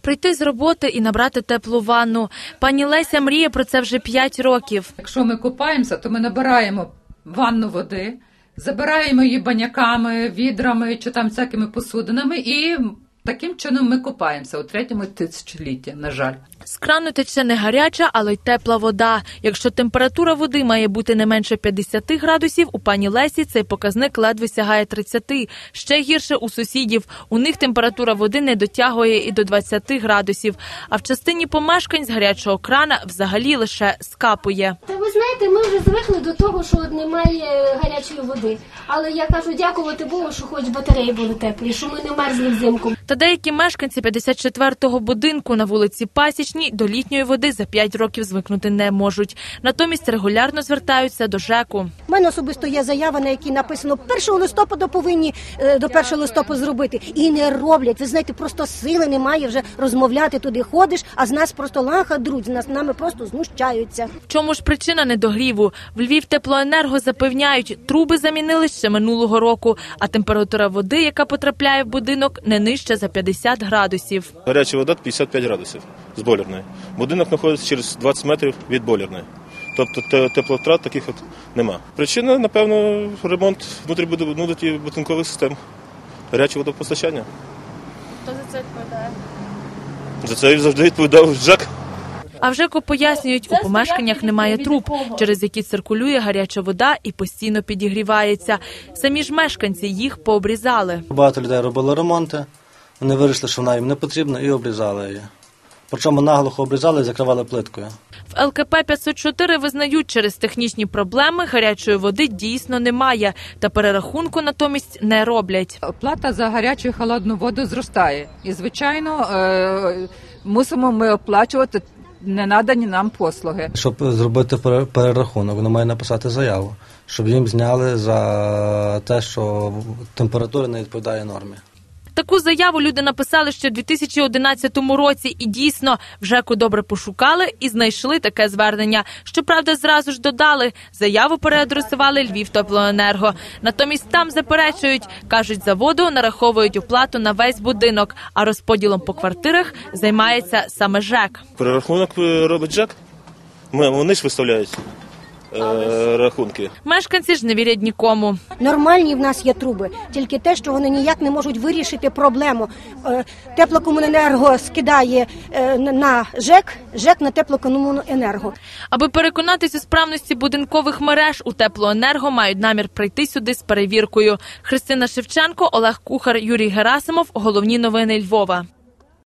Прийти з роботи і набрати теплу ванну. Пані Леся мріє про це вже 5 років. Якщо ми купаємося, то ми набираємо ванну води, забираємо її баняками, відрами чи там всякими посудинами, і таким чином ми купаємося у третьому тисячолітті, на жаль. З крану тече не гаряча, але й тепла вода. Якщо температура води має бути не менше 50 градусів, у пані Лесі цей показник ледве сягає 30. Ще гірше у сусідів. У них температура води не дотягує і до 20 градусів. А в частині помешкань з гарячого крана взагалі лише скапує. Та ви знаєте, ми вже звикли до того, що немає гарячої води. Але я кажу, дякувати Богу, що хоч батареї були теплі, що ми не мерзли взимку. Та деякі мешканці 54-го будинку на вулиці Пасічній до літньої води за 5 років звикнути не можуть. Натомість регулярно звертаються до ЖЕКу. У мене особисто є заява, на якій написано 1 листопада повинні е, до 1 листопада зробити. І не роблять. Ви знаєте, просто сили немає вже розмовляти туди. Ходиш, а з нас просто лаха друдь, з нас нами просто знущаються. В чому ж причина недогріву? В Львів теплоенерго запевняють, труби замінили ще минулого року, а температура води, яка потрапляє в будинок, не нижче за 50 градусів. Гаряча вода 55 градусів з бойлерної. Будинок знаходиться через 20 метрів від бойлерної. Тобто те- тепловтрат таких от нема. Причина, напевно, ремонт внутрібудинкових систем. Гаряче водопостачання. Хто за це відповідає? За це завжди відповідав ЖЕК. А вже ко пояснюють, у помешканнях немає труб, через які циркулює гаряча вода і постійно підігрівається. Самі ж мешканці їх пообрізали. Багато людей робили ремонти, вони вирішили, що вона їм не потрібна, і обрізали її. Причому наглухо обрізали і закривали плиткою. В ЛКП 504 визнають, через технічні проблеми гарячої води дійсно немає, та перерахунку натомість не роблять. Оплата за гарячу і холодну воду зростає. І, звичайно, е, мусимо ми оплачувати ненадані нам послуги. Щоб зробити пере- перерахунок, вони має написати заяву, щоб їм зняли за те, що температура не відповідає нормі. Таку заяву люди написали ще в 2011 році, і дійсно в ЖЕКу добре пошукали і знайшли таке звернення. Щоправда, зразу ж додали заяву переадресували Львів теплоенерго. Натомість там заперечують, кажуть, за воду нараховують оплату на весь будинок, а розподілом по квартирах займається саме ЖЕК. Перерахунок е, робить ЖЕК. Ми, вони ж виставляють е, рахунки. Мешканці ж не вірять нікому. Нормальні в нас є труби, тільки те, що вони ніяк не можуть вирішити проблему. Е, Теплокомуненерго скидає е, на ЖЕК, ЖЕК на теплокомуненерго. Аби переконатись у справності будинкових мереж, у теплоенерго мають намір прийти сюди з перевіркою. Христина Шевченко, Олег Кухар, Юрій Герасимов. Головні новини Львова.